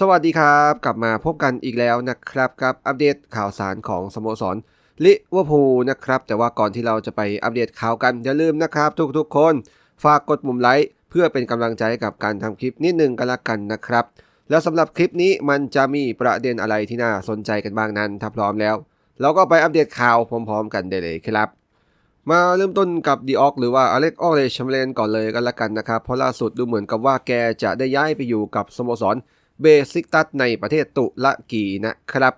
สวัสดีครับ กลับมาพบกันอีกแล้วนะครับกับอัปเดตข่าวสารของสโมสรลิเวอร์พูลนะครับ แต่ว่าก่อนที่เราจะไปอัปเดตข่าวกันอย่าลืมนะครับ ทุกๆ คน ฝากกดปุ่มไลค์เพื่อเป็นกำลังใจให้กับการทำคลิปนิดนึงกันละกันนะครับ แล้วสำหรับคลิปนี้มันจะมีประเด็นอะไรที่น่าสนใจกันบ้างนั้นถ้าพร้อมแล้ว เราก็ไปอัปเดตข่าวพร้อมๆ กันได้เลยครับ มาเริ่มต้นกับดีออกหรือว่าอเล็กออเรชัมเลนก่อนเลยกันละกันนะครับเพราะล่าสุดดูเหมือนกับว่าแกจะได้ย้ายไปอยู่กับสโมสร เบซิกตัสในประเทศตุรกีนะครับ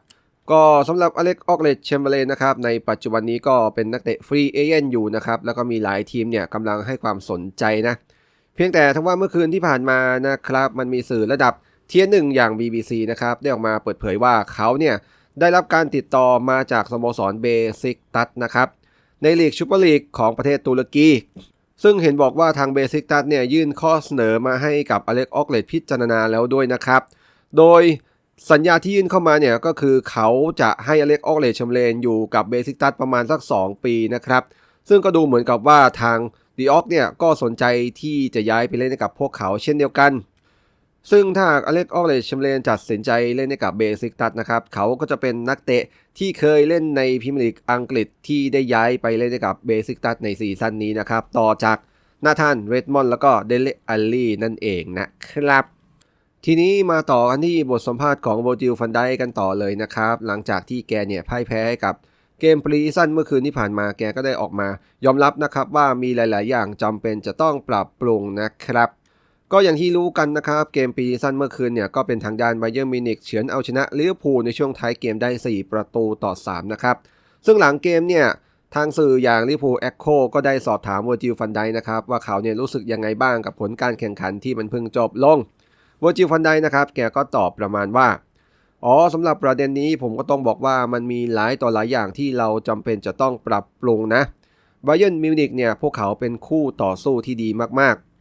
ก็สำหรับอเล็กออกเลชแชมเบเลนนะครับในปัจจุบันนี้ก็เป็นนักเตะฟรีเอเย่นอยู่นะครับ แล้วก็มีหลายทีมเนี่ยกำลังให้ความสนใจนะ เพียงแต่ทั้งว่าเมื่อคืนที่ผ่านมานะครับ มันมีสื่อระดับเทียร์หนึ่งอย่าง BBC นะครับ ได้ออกมาเปิดเผยว่าเขาเนี่ยได้รับการติดต่อมาจากสโมสรเบซิกตัสนะครับในลีกชูเปอร์ลีกของประเทศตุรกี ซึ่งเห็นบอกว่าทางเบซิกตัสเนี่ยยื่นข้อเสนอมาให้กับอเล็กออกเลตพิจารณาแล้วด้วยนะครับ โดยสัญญาที่ยื่นเข้ามาเนี่ยก็คือเขาจะให้อเล็กออกเลตชมเลนอยู่กับเบซิกตัสประมาณสัก 2 ปีนะครับ ซึ่งก็ดูเหมือนกับว่าทางดีออกเนี่ยก็สนใจที่จะย้ายไปเล่นกับพวกเขาเช่นเดียวกัน ซึ่งถ้าอเล็กออกเลชมเลนจัดสินใจเล่นให้กับเบซิกตัสนะครับ เขาก็จะเป็นนักเตะที่เคยเล่นในพรีเมียร์ลีกอังกฤษที่ได้ย้ายไปเล่นให้กับเบซิกตัสในซีซั่นนี้นะครับ ต่อจากนาธานเรดมอนด์แล้วก็เดเลอัลลี่นั่นเองนะครับ ทีนี้มาต่อกันที่บทสัมภาษณ์ของโบจิลฟันไดกันต่อเลยนะครับ หลังจากที่แกเนี่ยพ่ายแพ้ให้กับเกมปรีซันเมื่อคืนที่ผ่านมาแกก็ได้ออกมา ยอมรับนะครับว่ามีหลาย ๆ อย่างจำเป็นจะต้องปรับปรุงนะครับ ก็อย่างที่รู้กันนะครับ เกมปีซันเมื่อคืนเนี่ยก็เป็นทางด้านไบเยอร์มินิกเฉือนเอาชนะลิเวอร์พูลในช่วงท้ายเกมได้ 4 ประตูต่อ 3 นะครับ ซึ่งหลังเกมเนี่ยทางสื่ออย่างลิเวอร์พูลแอคโคก็ได้สอบถามวอร์จิลฟันไดนะครับว่าเขาเนี่ยรู้สึกยังไงบ้างกับผลการแข่งขันที่มันเพิ่งจบลงวอร์จิลฟันไดนะครับแกก็ตอบประมาณว่าอ๋อสำหรับประเด็นนี้ผมก็ต้องบอกว่ามันมีหลายต่อหลายอย่างที่เราจำเป็นจะต้องปรับปรุงนะไบเยอร์มิวนิกเนี่ยพวกเขาเป็นคู่ต่อสู้ที่ดีมากๆ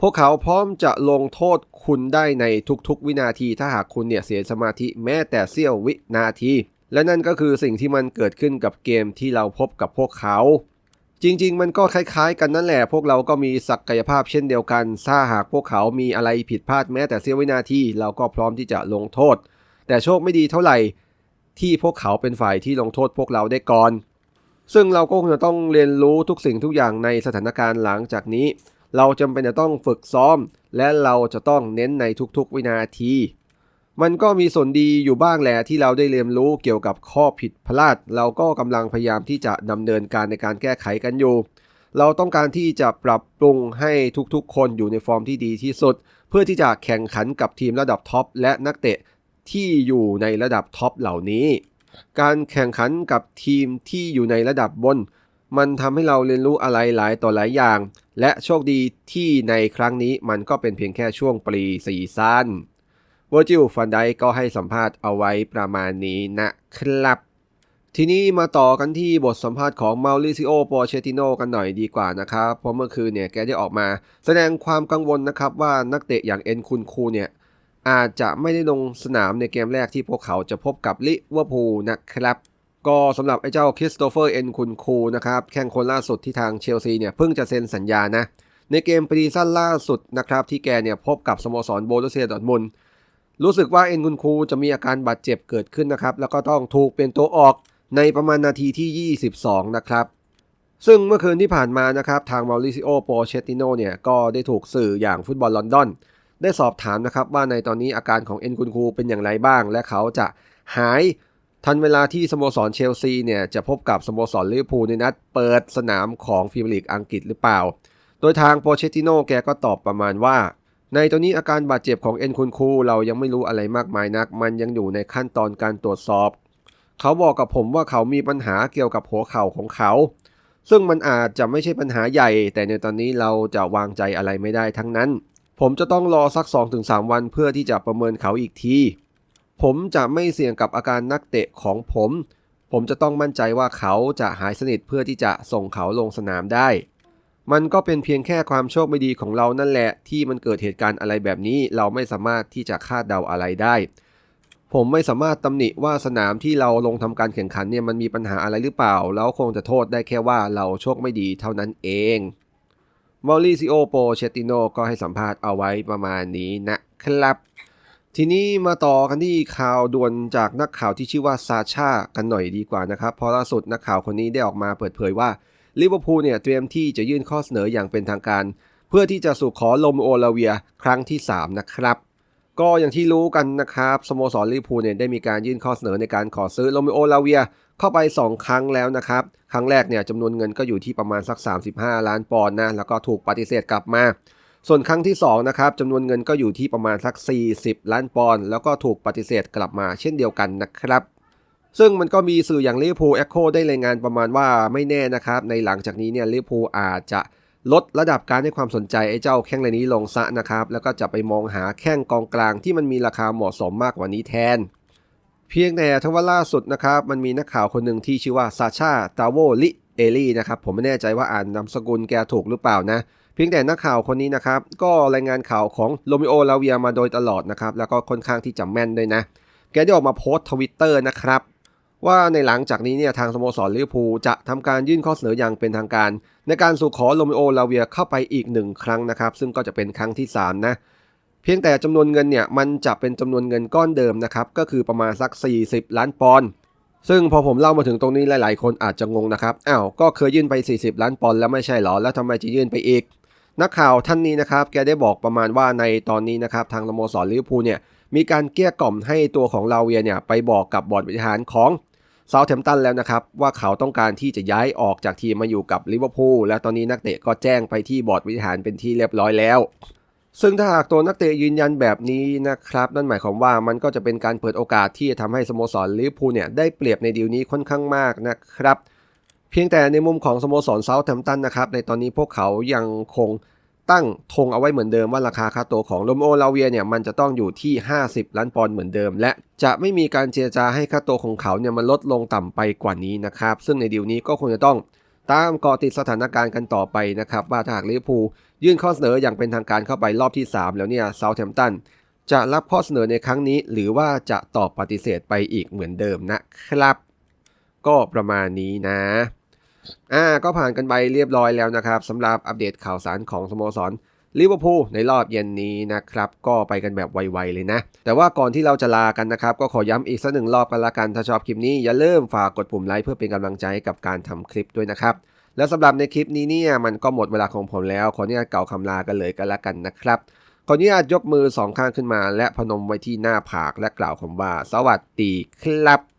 พวกเขาพร้อมจะลงโทษคุณได้ในทุกๆ วินาที ถ้าหากคุณเนี่ยเสียสมาธิแม้แต่เสี้ยววินาที และนั่นก็คือสิ่งที่มันเกิดขึ้นกับเกมที่เราพบกับพวกเขา จริงๆ มันก็คล้ายๆ กันนั่นแหละ พวกเราก็มีศักยภาพเช่นเดียวกัน ถ้าหากพวกเขามีอะไรผิดพลาดแม้แต่เสี้ยววินาที เราก็พร้อมที่จะลงโทษ แต่โชคไม่ดีเท่าไหร่ที่พวกเขาเป็นฝ่ายที่ลงโทษพวกเราได้ก่อน ซึ่งเราก็คงจะต้องเรียนรู้ทุกสิ่งทุกอย่างในสถานการณ์หลังจากนี้ เราจำเป็นจะต้องฝึกซ้อม และเราจะต้องเน้นในทุกๆวินาที มันก็มีส่วนดีอยู่บ้างแหละที่เราได้เรียนรู้เกี่ยวกับข้อผิดพลาด เราก็กำลังพยายามที่จะดำเนินการในการแก้ไขกันอยู่ เราต้องการที่จะปรับปรุงให้ทุกๆ คนอยู่ในฟอร์มที่ดีที่สุด เพื่อที่จะแข่งขันกับทีมระดับท็อปและนักเตะที่อยู่ในระดับท็อปเหล่านี้ การแข่งขันกับทีมที่อยู่ในระดับบน มันทำให้เราเรียนรู้อะไรหลายต่อหลายอย่าง และโชคดีที่ในครั้งนี้มันก็เป็นเพียงแค่ช่วงปรีซีซั่นเวอร์จิลฟันไดก็ให้สัมภาษณ์เอาไว้ประมาณนี้นะครับ ทีนี้มาต่อกันที่บทสัมภาษณ์ของมาริซิโอปอเชติโนกันหน่อยดีกว่านะครับ เพราะเมื่อคืนเนี่ยแกได้ออกมา แสดงความกังวลนะครับว่านักเตะอย่างเอ็นคุนคูเนี่ยอาจจะไม่ได้ลงสนามในเกมแรกที่พวกเขาจะพบกับลิเวอร์พูลนะครับ ก็สำหรับไอ้เจ้าคริสโตเฟอร์เอ็นคุนคูนะครับแข่งคนล่าสุดที่ทางเชลซีเนี่ยเพิ่งจะเซ็นสัญญานะ ในเกมปรีซันล่าสุดนะครับที่แกเนี่ยพบกับสโมสรโบลูเซียดอทมุนรู้สึกว่าเอ็นคุนคูจะมีอาการบาดเจ็บเกิดขึ้นนะครับ แล้วก็ต้องถูกเป็นตัวออกในประมาณนาทีที่ 22 นะครับ ซึ่งเมื่อคืนที่ผ่านมานะครับทางมาริซิโอโปเชติโนเนี่ยก็ได้ถูกสื่ออย่างฟุตบอลลอนดอนได้สอบถามนะครับว่าในตอนนี้อาการของเอ็นกุนคูเป็นอย่างไรบ้าง และเขาจะหาย ทันเวลาที่สโมสรเชลซีเนี่ยจะพบกับสโมสรลิเวอร์พูลในนัดเปิดสนามของพรีเมียร์ลีกอังกฤษหรือเปล่า โดยทางโปเชติโน่แกก็ตอบประมาณว่า ในตอนนี้อาการบาดเจ็บของเอ็นคุนคูเรายังไม่รู้อะไรมากมายนัก มันยังอยู่ในขั้นตอนการตรวจสอบ เขาบอกกับผมว่าเขามีปัญหาเกี่ยวกับหัวเข่าของเขา ซึ่งมันอาจจะไม่ใช่ปัญหาใหญ่ แต่ในตอนนี้เราจะวางใจอะไรไม่ได้ทั้งนั้น ผมจะต้องรอสัก 2-3 วันเพื่อที่จะประเมินเขาอีกที ผมจะไม่เสี่ยงกับอาการนักเตะของผม ผมจะต้องมั่นใจว่าเขาจะหายสนิทเพื่อที่จะส่งเขาลงสนามได้ มันก็เป็นเพียงแค่ความโชคไม่ดีของเรานั่นแหละ ที่มันเกิดเหตุการณ์อะไรแบบนี้ เราไม่สามารถที่จะคาดเดาอะไรได้ ผมไม่สามารถตำหนิว่าสนามที่เราลงทำการแข่งขันเนี่ยมันมีปัญหาอะไรหรือเปล่า แล้วคงจะโทษได้แค่ว่าเราโชคไม่ดีเท่านั้นเองมอริซิโอโปเชติโนก็ให้สัมภาษณ์เอาไว้ประมาณนี้นะครับ ทีนี้มาต่อกันที่ข่าวด่วนจากนักข่าวที่ชื่อว่าซาชากันหน่อยดีกว่านะครับเพราะล่าสุดนักข่าวคนนี้ได้ออกมาเปิดเผยว่าลิเวอร์พูลเนี่ยเตรียมที่จะยื่นข้อเสนออย่างเป็นทางการ เพื่อที่จะสู่ขอลมโอลาเวียครั้งที่ 3 นะครับ ก็อย่างที่รู้กันนะครับสโมสรลิเวอร์พูลเนี่ยได้มีการยื่นข้อเสนอในการขอซื้อโรมิโอลาเวียเข้าไป 2 ครั้งแล้วนะครับ ครั้งแรกเนี่ยจำนวนเงินก็อยู่ที่ประมาณสัก 35 ล้านปอนด์นะแล้วก็ถูกปฏิเสธกลับมา ส่วนครั้งที่2นะครับจำนวนเงินก็อยู่ที่ประมาณสัก 40 ล้านปอนด์แล้วก็ถูกปฏิเสธกลับมาเช่นเดียวกันนะครับ ซึ่งมันก็มีสื่ออย่างลิเวอร์พูลเอ็กโคได้รายงานประมาณว่าไม่แน่นะครับ ในหลังจากนี้เนี่ยลิเวอร์พูลอาจจะลดระดับการให้ความสนใจไอ้เจ้าแข้งรายนี้ลงซะนะครับ แล้วก็จะไปมองหาแข้งกองกลางที่มันมีราคาเหมาะสมมากกว่านี้แทน เพียงแต่ทว่าล่าสุดนะครับมันมีนักข่าวคนหนึ่งที่ชื่อว่าซาชาตาโวลิเอลี่นะครับผมไม่แน่ใจว่าอ่านนามสกุลแกถูกหรือเปล่านะ พียงแต่นักข่าวคนนี้นะครับ ก็รายงานข่าวของโรมิโอลาเวียมาโดยตลอดนะครับ แล้วก็ค่อนข้างที่จะแม่นด้วยนะ แกได้ออกมาโพสต์ทวิตเตอร์นะครับ ว่าในหลังจากนี้เนี่ยทางสโมสรลิเวอร์พูลจะทำการยื่นข้อเสนออย่างเป็นทางการ ในการสู่ขอโรมิโอลาเวียเข้าไปอีกหนึ่งครั้งนะครับ ซึ่งก็จะเป็นครั้งที่ 3 นะ เพียงแต่จำนวนเงินเนี่ยมันจะเป็นจำนวนเงินก้อนเดิมนะครับก็คือประมาณสัก 40 ล้านปอนด์ซึ่งพอผมเล่ามาถึงตรงนี้หลาย ๆ คนอาจจะงงนะครับอ้าวก็เคยยื่นไป 40 ล้านปอนด์แล้วไม่ใช่หรอแล้วทำไมจะยื่นไปอีก นักข่าวท่านนี้นะครับ แกได้บอกประมาณว่าในตอนนี้นะครับ ทางสโมสรลิเวอร์พูลเนี่ยมีการเกลี้ยกล่อมให้ตัวของลาเวียเนี่ยไปบอกกับบอร์ดบริหารของเซาท์แ m มป์ตันแล้วนะครับ ว่าเขาต้องการที่จะย้ายออกจากทีมมาอยู่กับลิเวอร์พูลและตอนนี้นักเตะก็แจ้งไปที่บอร์ดบริหารเป็นที่เรียบร้อยแล้ว ซึ่งถ้าหากตัวนักเตะยืนยันแบบนี้นะครับ นั่นหมายความว่ามันก็จะเป็นการเปิดโอกาสที่จะทำให้สโมสรลิเวอร์พูลเนี่ยได้เปรียบในดีลนี้ค่อนข้างมากนะครับ เพียงแต่ในมุมของสโมสรเซาท์แ m มป์ตันนะครับ ในตอนนี้พวกเขายังคงตั้งธงเอาไว้เหมือนเดิมว่าราคาค่าตัวของโรมโอลาเวียเนี่ยมันจะต้องอยู่ที่ 50 ล้านปอนด์เหมือนเดิม และจะไม่มีการเจรจาให้ค่าตัวของเขาเนี่ยมันลดลงต่ำไปกว่านี้นะครับ ซึ่งในดีลนี้ก็คงจะต้องตามเกาะติดสถานการณ์กันต่อไปนะครับ ว่าถ้าหากลิเวอร์พูลยื่นข้อเสนออย่างเป็นทางการเข้าไปรอบที่ 3 แล้วเนี่ยเซาท์แ m มป์ตันจะรับข้อเสนอในครั้งนี้ หรือว่าจะตอบปฏิเสธไปอีกเหมือนเดิมนะครับ ก็ประมาณนี้นะ อ่าก็ผ่านกันไปเรียบร้อยแล้วนะครับสำหรับอัปเดตข่าวสารของสโมสรลิเวอร์พูลในรอบเย็นนี้นะครับ ก็ไปกันแบบไวๆเลยนะ แต่ว่าก่อนที่เราจะลากันนะครับ ก็ขอย้ำอีกสักหนึ่งรอบกันละกัน ถ้าชอบคลิปนี้อย่าลืมฝากกดปุ่มไลค์เพื่อเป็นกำลังใจให้กับการทำคลิปด้วยนะครับ และสำหรับในคลิปนี้เนี่ยมันก็หมดเวลาของผมแล้ว ขออนุญาตเกล่าวคำลากันเลยกันละกันนะครับขออนุญาตยกมือสองข้างขึ้นมา และพนมไว้ที่หน้าผากและกล่าวคำว่า สวัสดีครับ